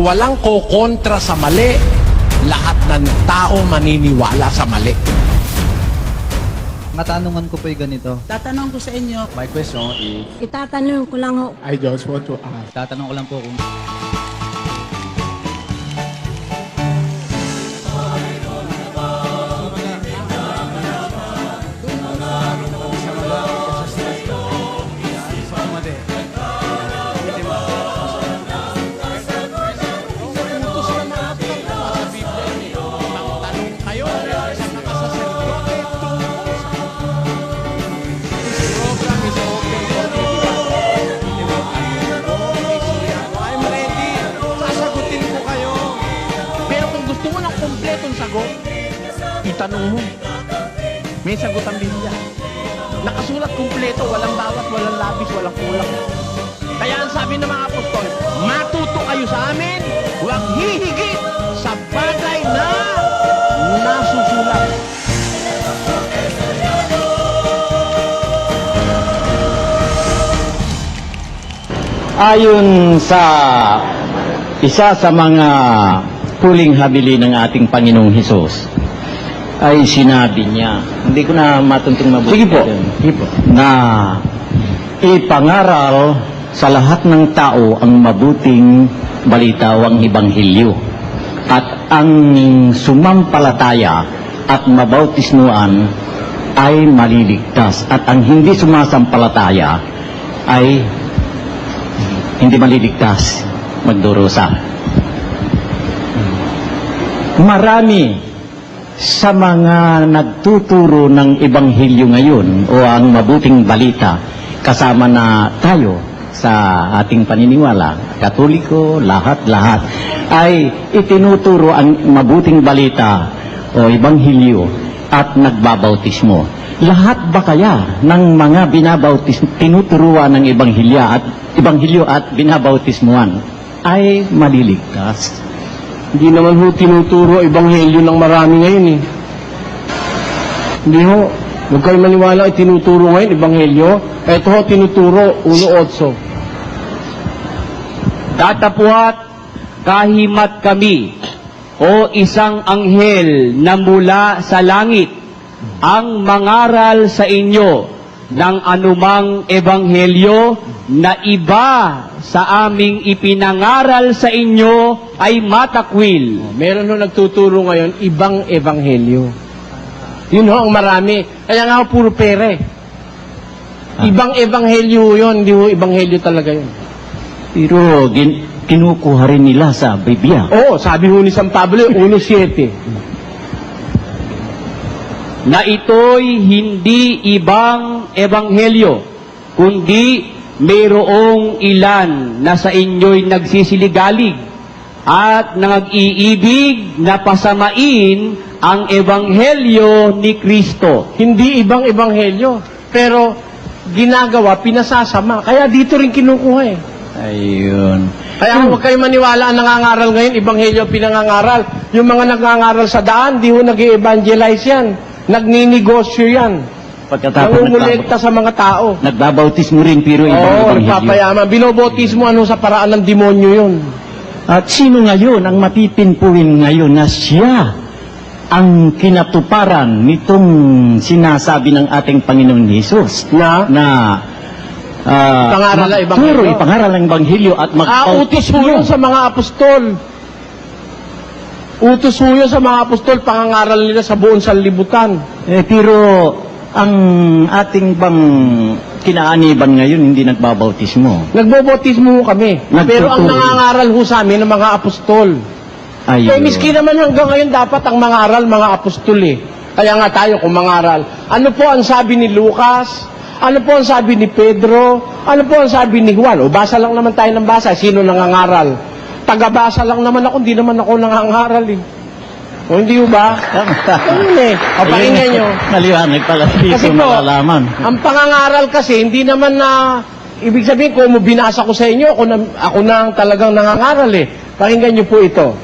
Walang kokontra sa mali, lahat ng tao maniniwala sa mali. Matanungan ko po yung ganito. Tatanong ko sa inyo, My question is, Itatanong ko lang ho, I just want to ask. tatanong ko lang po kung mo ng kompletong sagot, itanong mo. May sagot ang Biblia. Nakasulat kumpleto, walang bawat, walang labis, walang kulang. Kaya ang sabi ng mga apostol, matuto kayo sa amin, huwag hihigit sa bagay na nasusulat. Ayon sa isa sa mga huling habili ng ating Panginoong Hesus, ay sinabi niya, hindi ko na matuntong mabuti. Sige po. Sige po. Na ipangaral sa lahat ng tao ang mabuting balita o ang Ibanghilyo. At ang sumampalataya at mabautismuan ay maliligtas. At ang hindi sumasampalataya ay hindi maliligtas, magdurusa. Marami sa mga nagtuturo ng ebanghelyo ngayon o ang mabuting balita kasama na tayo sa ating paniniwala, katoliko, lahat-lahat, ay itinuturo ang mabuting balita o ebanghelyo at nagbabautismo. Lahat ba kaya ng mga binabautis, tinuturuan ng ebanghelya at ebanghelyo at binabautismuan ay maliligtas? Hindi naman ho tinuturo ebanghelyo ng marami ngayon eh. Hindi ho. Huwag kayo maniwala ay tinuturo ngayon ebanghelyo. Ito ho tinuturo 1.8. Datapuat kahimat kami o isang anghel na mula sa langit ang mangaral sa inyo ng anumang ebanghelyo na iba sa aming ipinangaral sa inyo ay matakwil. Meron ho nagtuturo ngayon ibang ebanghelyo. Yun ho ang marami. Kaya nga ho puro pere. Ibang ebanghelyo yun, hindi ho ebanghelyo talaga yun. Pero gin, kinukuha rin nila sa Biblia. Oo, sabi ho ni San Pablo, 1.7. na ito'y hindi ibang ebanghelyo, kundi mayroong ilan na sa inyo'y nagsisiligalig at nag-iibig na pasamain ang ebanghelyo ni Kristo. Hindi ibang ebanghelyo. Pero ginagawa, pinasasama. Kaya dito rin kinukuha eh. Ayun. Kaya huwag kayo maniwala ang nangangaral ngayon, ebanghelyo ang pinangangaral. Yung mga nagngangaral sa daan, di ho nag evangelize yan. Nagninegosyo yan. Pagkatapos Nangungulekta sa mga tao. nagbabautismo rin pero ibang Oo, ebanghelyo. nagpapayaman. Binobotismo ano sa paraan ng demonyo yun. At sino ngayon ang mapipinpuin ngayon na siya ang kinatuparan nitong sinasabi ng ating Panginoon Hesus Na? na ah, Ipangaral ang magturo, ebanghelyo. ipangaral ang ebanghelyo at Ah, utos ho yun sa mga apostol. Utos yun sa mga apostol, pangangaral nila sa buong sanlibutan. Eh, pero ang ating bang kinaaniban ngayon hindi nagbabautismo. Nagbobotismo ho kami. Pero ang nangangaral ho sa amin ng mga apostol. Ayun. Kaya miski naman hanggang ngayon dapat ang mangaral mga apostol eh. Kaya nga tayo kung mangaral. Ano po ang sabi ni Lucas? Ano po ang sabi ni Pedro? Ano po ang sabi ni Juan? O basa lang naman tayo ng basa. Sino nangangaral? Tagabasa lang naman ako. Hindi naman ako nangangaral eh. O hindi ho ba? Eh. O pakinggan nyo. Naliwanag pala dito Kasi po, malalaman. ang pangangaral kasi, hindi naman na, ibig sabihin, kung binasa ko sa inyo, ako na, ako na ang talagang nangangaral eh. Pakinggan nyo po ito.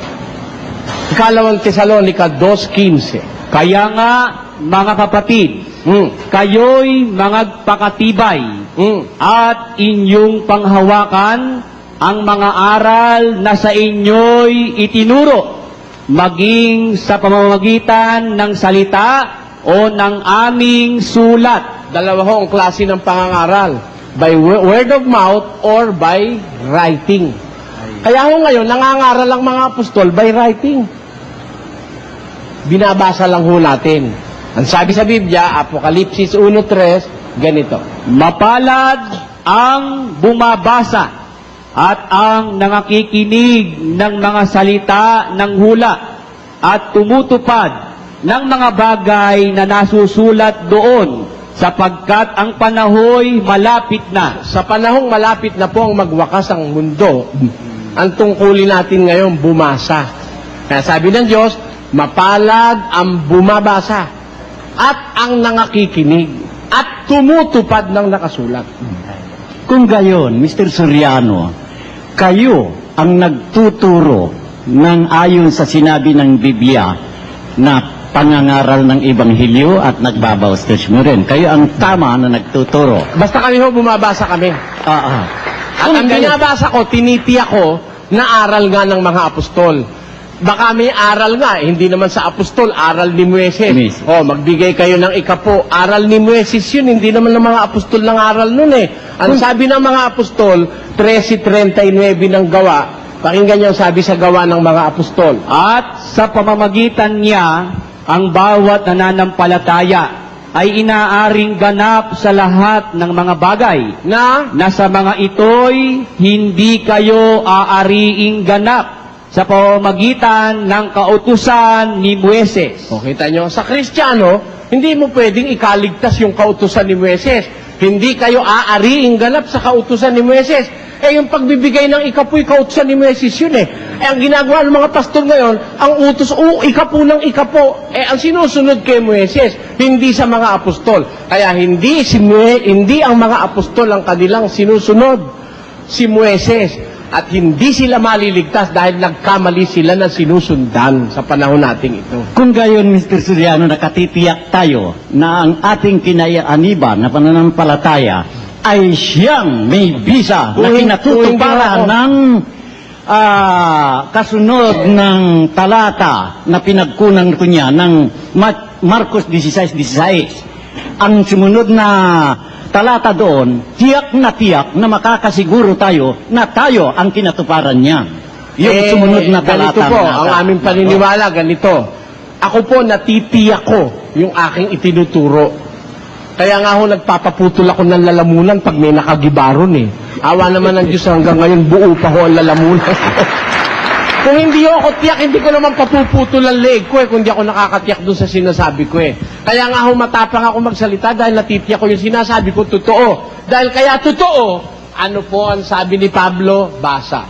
Ikalawang Tesalonica 2.15. Kaya nga, mga kapatid, Hmm. kayo'y mga pakatibay Hmm. at inyong panghawakan ang mga aral na sa inyo'y itinuro, maging sa pamamagitan ng salita o ng aming sulat. Dalawa ho ang klase ng pangangaral. By wo- word of mouth or by writing. Kaya ho ngayon, nangangaral ang mga apostol by writing. Binabasa lang ho natin. Ang sabi sa Biblia, Apokalipsis 1.3, ganito. Mapalad ang bumabasa at ang nangakikinig ng mga salita ng hula at tumutupad ng mga bagay na nasusulat doon sapagkat ang panahoy malapit na. Sa panahong malapit na po ang magwakas ang mundo, ang tungkulin natin ngayon, bumasa. Kaya sabi ng Diyos, mapalad ang bumabasa at ang nangakikinig at tumutupad ng nakasulat. Kung gayon, Mr. Soriano, kayo ang nagtuturo ng ayon sa sinabi ng Biblia na pangangaral ng Ebanghelyo at nagbabaustos mo rin. Kayo ang tama na nagtuturo. Basta kami ho, bumabasa kami. Ah, ah. At ang binabasa ko, tinitiyak ko na aral nga ng mga apostol. Baka may aral nga, eh, hindi naman sa apostol, aral ni Mueses. Mueses. Oh, magbigay kayo ng ikapo. Aral ni Mueses yun, hindi naman ng mga apostol ng aral nun eh. Ang sabi ng mga apostol, 13.39 ng gawa, pakinggan niyo ang sabi sa gawa ng mga apostol. At sa pamamagitan niya, ang bawat nananampalataya ay inaaring ganap sa lahat ng mga bagay Na, na sa mga ito'y hindi kayo aariing ganap sa pamamagitan ng kautusan ni Mueses. O, kita nyo, sa Kristiyano, hindi mo pwedeng ikaligtas yung kautusan ni Moises. Hindi kayo aariing ganap sa kautusan ni Moises. Eh, yung pagbibigay ng ikapoy, kautusan ni Moises yun eh. Eh, ang ginagawa ng mga pastor ngayon, ang utos, o ikapo ng ikapo. Eh, ang sinusunod kay Moises, hindi sa mga apostol. Kaya hindi, si Mue, hindi ang mga apostol ang kanilang sinusunod. Si Moises. At hindi sila maliligtas dahil nagkamali sila ng sinusundan sa panahon nating ito. Kung gayon, Mr. Soriano, nakatitiyak tayo na ang ating kinayaaniba na pananampalataya ay siyang may bisa na uwing- ng ah, kasunod ng talata na pinagkunan ko niya ng Ma- Marcos 16.16. Ang sumunod na talata doon, tiyak na tiyak na makakasiguro tayo na tayo ang kinatuparan niya. Yung Eh, sumunod na ganito talata. po, na- ang aming paniniwala, ganito. Ako po, natitiyak ko yung aking itinuturo. Kaya nga ho, nagpapaputol ako ng lalamunan pag may nakagibaron eh. Awa naman ng Diyos hanggang ngayon, buo pa ho ang lalamunan. Kung hindi ako tiyak, hindi ko naman papuputol ang leg ko eh, kung hindi ako nakakatiyak doon sa sinasabi ko eh. Kaya nga ho, matapang ako magsalita dahil natitiyak ko yung sinasabi ko, totoo. Dahil kaya totoo, ano po ang sabi ni Pablo? Basa.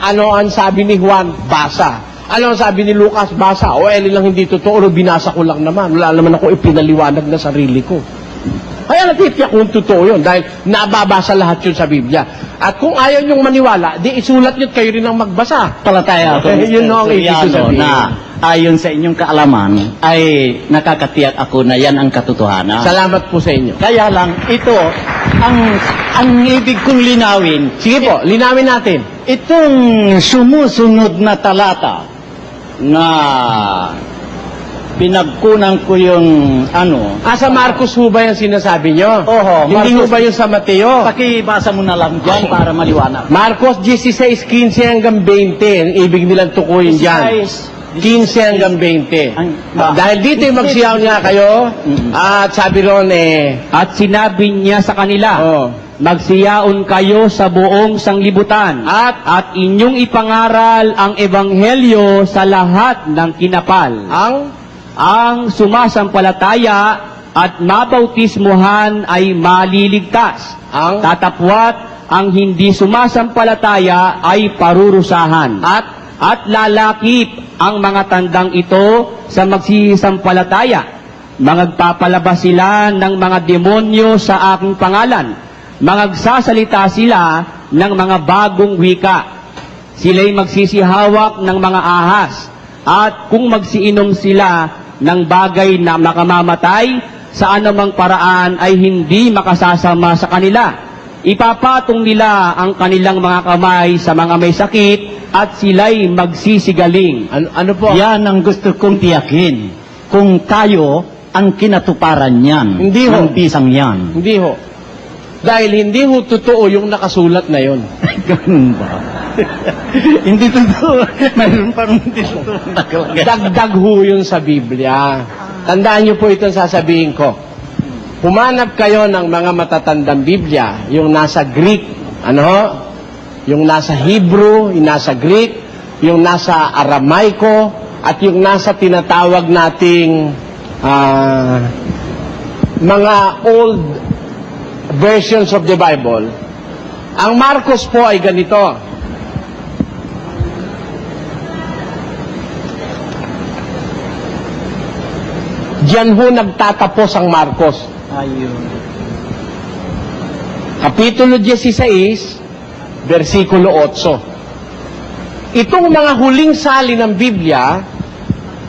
Ano ang sabi ni Juan? Basa. Ano ang sabi ni Lucas? Basa. O eh, lang hindi totoo, binasa ko lang naman. Wala naman ako ipinaliwanag na sarili ko. Kaya natitiyak kung totoo yun dahil nababasa lahat yun sa Biblia. At kung ayaw niyong maniwala, di isulat yun kayo rin ang magbasa. palataya ako, Eh, Mr. yun ang ibig sabihin. na ayon sa inyong kaalaman ay nakakatiyak ako na yan ang katotohanan. Salamat po sa inyo. Kaya lang, ito, ang, ang ibig kong linawin, Sige po, linawin natin. itong sumusunod na talata na pinagkunan ko yung ano, Ah, sa Marcos ho ba yung sinasabi nyo? Oho, Hindi ho Marcos. ba yung sa Mateo? pakibasa mo na lang dyan para maliwanag. Marcos 16:15 hanggang 20. Ang ibig nilang tukuyin dyan. 15 hanggang 20. Ang- Ah, Dahil dito yung magsiyaw niya kayo, Mm. at sabi ron eh, At sinabi niya sa kanila, oh, Magsiyaon kayo sa buong sanglibutan At- at inyong ipangaral ang ebanghelyo sa lahat ng kinapal. ang Ang sumasampalataya at mabautismuhan ay maliligtas. ang Tatapwat ang hindi sumasampalataya ay parurusahan. At at lalakip ang mga tandang ito sa magsisampalataya. Magpapalabas sila ng mga demonyo sa aking pangalan. Magsasalita sila ng mga bagong wika. Sila'y magsisihawak ng mga ahas. At kung magsiinom sila ng bagay na makamamatay, sa anumang paraan ay hindi makasasama sa kanila. ipapatong nila ang kanilang mga kamay sa mga may sakit at sila'y magsisigaling. Ano, ano po? Yan ang gusto kong tiyakin. Kung tayo ang kinatuparan niyan, Hindi ho. ng bisang yan. Hindi ho. Dahil hindi ho totoo yung nakasulat na yon. Ganun ba? Hindi totoo. Mayroon parang hindi totoo. Dagdag ho yun sa Biblia. Tandaan niyo po itong sasabihin ko. Humanap kayo ng mga matatandang Biblia, yung nasa Greek, ano ho? Yung nasa Hebrew, yung nasa Greek, yung nasa Aramaico, at yung nasa tinatawag nating ah, mga old versions of the Bible. Ang Marcos po ay ganito. Diyan ho nagtatapos ang Marcos. Ayun. Kapitulo 16, versikulo 8. Itong mga huling sali ng Biblia,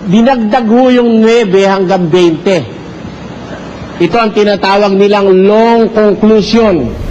dinagdag ho yung 9 hanggang 20. Ito ang tinatawag nilang long conclusion.